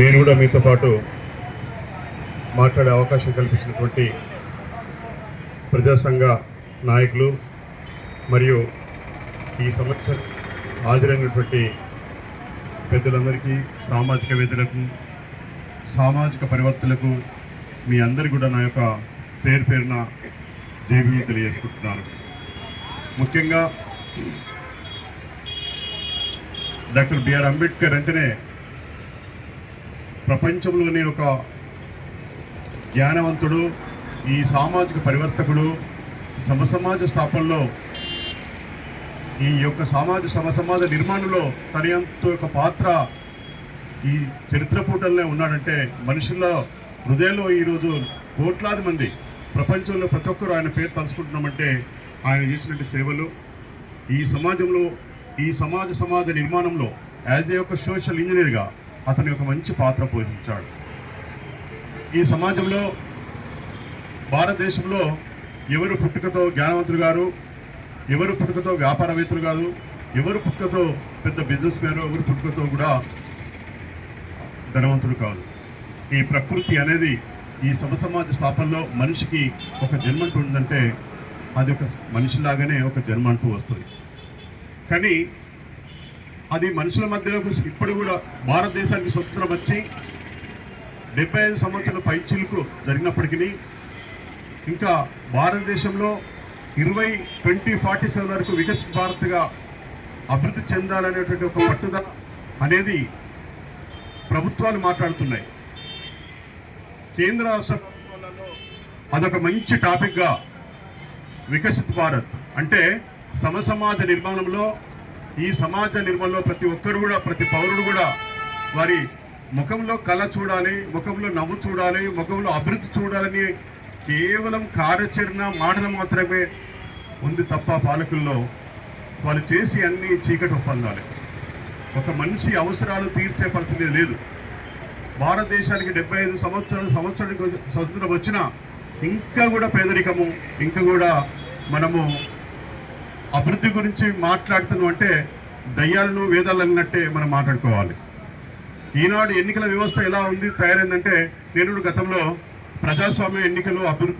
నేను కూడా మీతో పాటు మాట్లాడే అవకాశం కల్పించినటువంటి ప్రజాసంఘ నాయకులు మరియు ఈ సమస్య హాజరైనటువంటి పెద్దలందరికీ సామాజిక వేదికలకు సామాజిక పరివర్తనలకు మీ అందరి కూడా నా యొక్క పేరు పేరున జేబీ తెలియజేసుకుంటున్నాను. ముఖ్యంగా డాక్టర్ బిఆర్ అంబేద్కర్ అంటేనే ప్రపంచంలోనే ఒక జ్ఞానవంతుడు ఈ సామాజిక పరివర్తకుడు సమసమాజ స్థాపనలో ఈ యొక్క సమాజ సమసమాజ నిర్మాణంలో తన యొక్క యొక్క పాత్ర ఈ చరిత్ర పూటల్లోనే ఉన్నాడంటే మనుషుల హృదయంలో ఈరోజు కోట్లాది మంది ప్రపంచంలో ప్రతి ఒక్కరు ఆయన పేరు తలుచుకుంటున్నామంటే ఆయన చేసినటువంటి సేవలు ఈ సమాజంలో ఈ సమాజ సమాజ నిర్మాణంలో యాజ్ ఏ ఒక సోషల్ ఇంజనీర్గా అతని ఒక మంచి పాత్ర పోషించాడు. ఈ సమాజంలో భారతదేశంలో ఎవరు పుట్టుకతో జ్ఞానవంతులు గారు ఎవరు పుట్టుకతో వ్యాపారవేత్తలు కాదు ఎవరు పుట్టుకతో పెద్ద బిజినెస్ మ్యాన్ ఎవరు పుట్టుకతో కూడా ధనవంతుడు కాదు. ఈ ప్రకృతి అనేది ఈ సమసమాజ స్థాపనలో మనిషికి ఒక జన్మ అంటూ ఉందంటే అది ఒక మనిషిలాగానే ఒక జన్మ అంటూ వస్తుంది. కానీ అది మనుషుల మధ్యలో ఇప్పుడు కూడా భారతదేశానికి స్వతంత్రం వచ్చి డెబ్బై ఐదు సంవత్సరాల పైచిలకు జరిగినప్పటికీ ఇంకా భారతదేశంలో ఇరవై ట్వంటీ ఫార్టీ సెవెన్ వరకు వికసిత భారత్గా అభివృద్ధి చెందాలనేటువంటి ఒక పట్టుదల అనేది ప్రభుత్వాలు మాట్లాడుతున్నాయి. కేంద్ర రాష్ట్ర ప్రభుత్వాలలో అదొక మంచి టాపిక్గా వికసిత్ భారత్ అంటే సమసమాజ నిర్మాణంలో ఈ సమాజ నిర్మాణంలో ప్రతి ఒక్కరు కూడా ప్రతి పౌరుడు కూడా వారి ముఖంలో కళ చూడాలి ముఖంలో నవ్వు చూడాలి ముఖంలో అభివృద్ధి చూడాలని కేవలం కార్యాచరణ మాటలు మాత్రమే ఉంది తప్ప పాలకుల్లో వాళ్ళు చేసి అన్ని చీకటి ఒప్పందాలు. ఒక మనిషి అవసరాలు తీర్చే పరిస్థితి లేదు. భారతదేశానికి డెబ్బై ఐదు సంవత్సరాలు సంవత్సరానికి స్వతంత్రం వచ్చినా ఇంకా కూడా పేదరికము ఇంకా కూడా మనము అభివృద్ధి గురించి మాట్లాడుతున్నాం అంటే దయ్యాలను వేదాలు అన్నట్టే మనం మాట్లాడుకోవాలి. ఈనాడు ఎన్నికల వ్యవస్థ ఎలా ఉంది తయారైందంటే నేను గతంలో ప్రజాస్వామ్య ఎన్నికలు అభివృద్ధి